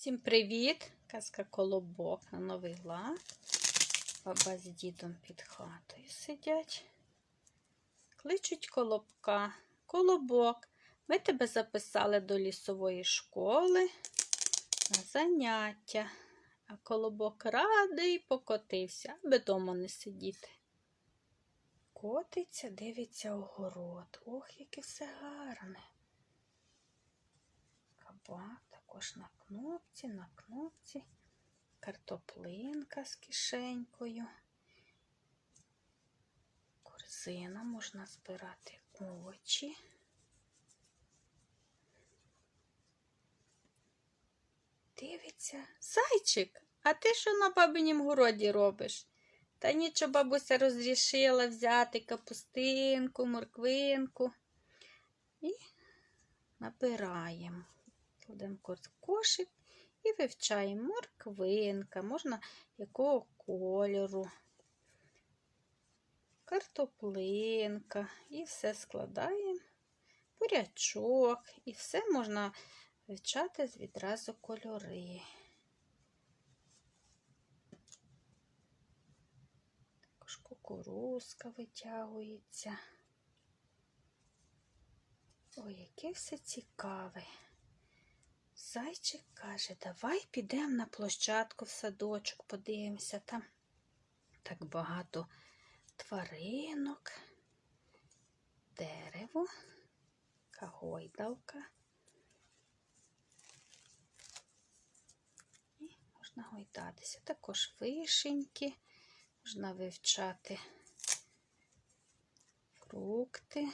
Всім привіт! Казка Колобок на новий лад. Баба з дідом під хатою сидять. Кличуть колобка. Колобок, ми тебе записали до лісової школи на заняття. А колобок радий покотився, аби дома не сидіти. Котиться, дивиться огород. Ох, яке все гарне. Кабак також на кнопці, на кнопці, картоплинка з кишенькою. Корзина можна збирати овочі. Дивиться, зайчик, а ти що на бабинім городі робиш? Та нічого бабуся розрішила взяти капустинку, морквинку і набираємо. Кладемо кошик і вивчаємо морквинка, можна якого кольору, картоплинка і все складаємо, бурячок, і все можна вивчати відразу кольори. Також кукурузка витягується. Ой, яке все цікаве. Зайчик каже, давай підемо на площадку в садочок, подивимося там. Так багато тваринок, дерево, гойдалка. І можна гойдатися. Також вишеньки, можна вивчати фрукти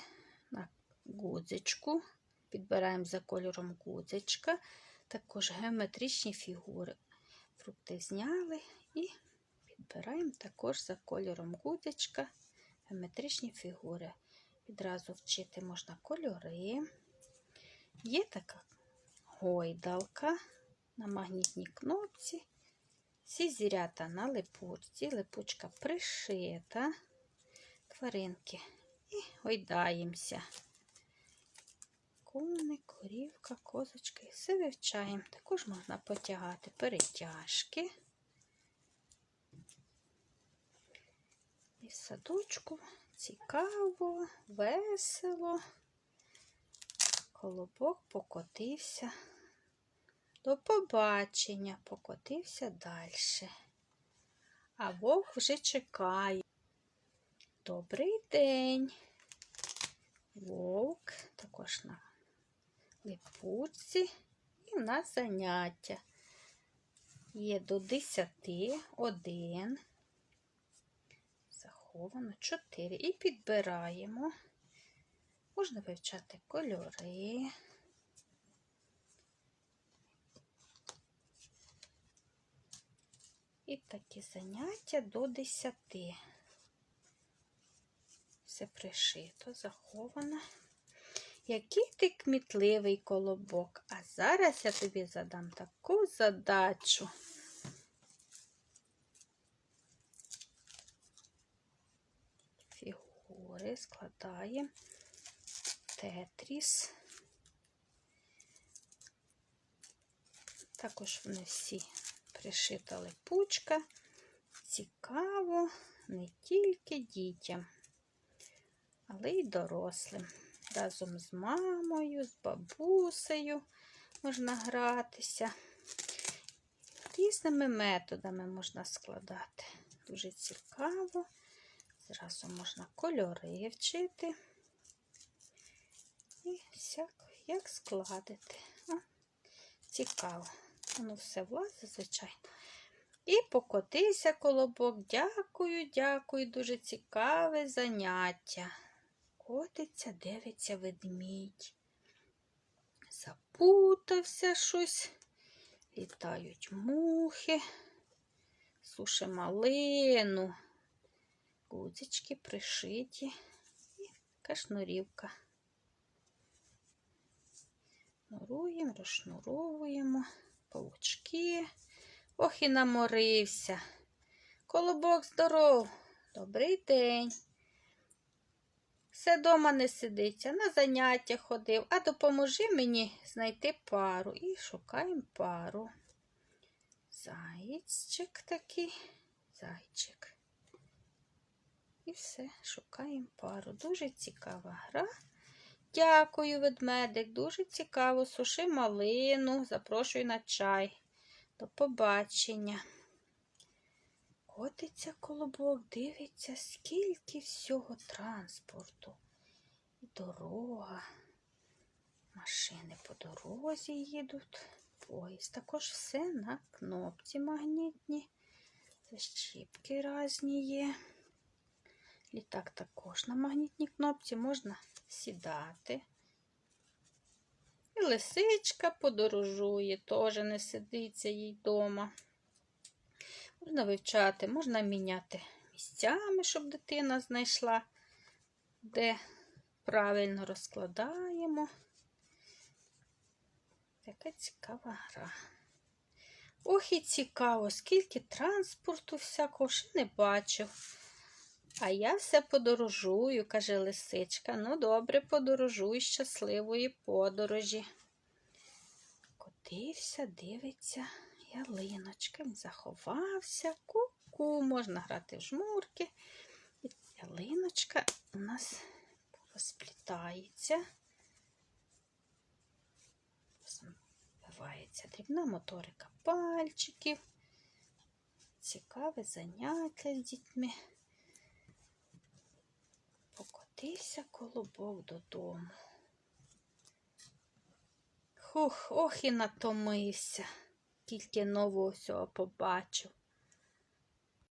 на гудзичку. Підбираємо за кольором гудзичка, також геометричні фігури. Фрукти зняли і підбираємо також за кольором гудзичка геометричні фігури. Відразу вчити можна кольори. Є така гойдалка на магнітній кнопці. Всі зірята на липучці, липучка пришита, тваринки і гойдаємося коник, корівка, козочка і все вивчаємо. Також можна потягати перетяжки. І садочку цікаво, весело. Колобок покотився. До побачення, покотився далі. А вовк вже чекає. Добрий день. Вовк також на липучці і в нас заняття. Є до 10, 1, заховано 4 і підбираємо. Можна вивчати кольори. І такі заняття до 10. Все пришито, заховано. Який ти кмітливий колобок. А зараз я тобі задам таку задачу. Фігури складаємо тетріс. Також вони всі пришита липучка. Цікаво не тільки дітям, але й дорослим разом з мамою, з бабусею можна гратися. Різними методами можна складати. Дуже цікаво. Зразу можна кольори вчити. І всяк, як складити. О, цікаво. Воно все влазить, звичайно. І покотився колобок. Дякую, дякую, дуже цікаве заняття котиться, дивиться ведмідь. Запутався щось, літають мухи, суше малину, гудзички пришиті і кашнурівка. Шнуруємо, розшнуровуємо, павучки. Ох і наморився. Колобок здоров. Добрий день. Все дома не сидиться, на заняття ходив, а допоможи мені знайти пару. І шукаємо пару. Зайчик такий, зайчик. І все, шукаємо пару. Дуже цікава гра. Дякую, ведмедик. Дуже цікаво. Суши малину. Запрошую на чай. До побачення. Котиться колобок, дивиться, скільки всього транспорту. Дорога. Машини по дорозі їдуть. Поїзд також все на кнопці магнітні. Защіпки різні є. Літак також на магнітній кнопці можна сідати. І лисичка подорожує, теж не сидиться їй вдома. Можна вивчати, можна міняти місцями, щоб дитина знайшла, де правильно розкладаємо. Така цікава гра. Ох, і цікаво, скільки транспорту всякого ще не бачив. А я все подорожую, каже лисичка. Ну, добре, подорожуй, щасливої подорожі. Котився, дивиться, ялиночка. Він заховався, ку-ку, можна грати в жмурки. І ялиночка у нас розплітається. Бувається дрібна моторика пальчиків. Цікаве заняття з дітьми. Покотився колобок додому. Хух, ох і натомився, тільки нового всього побачив.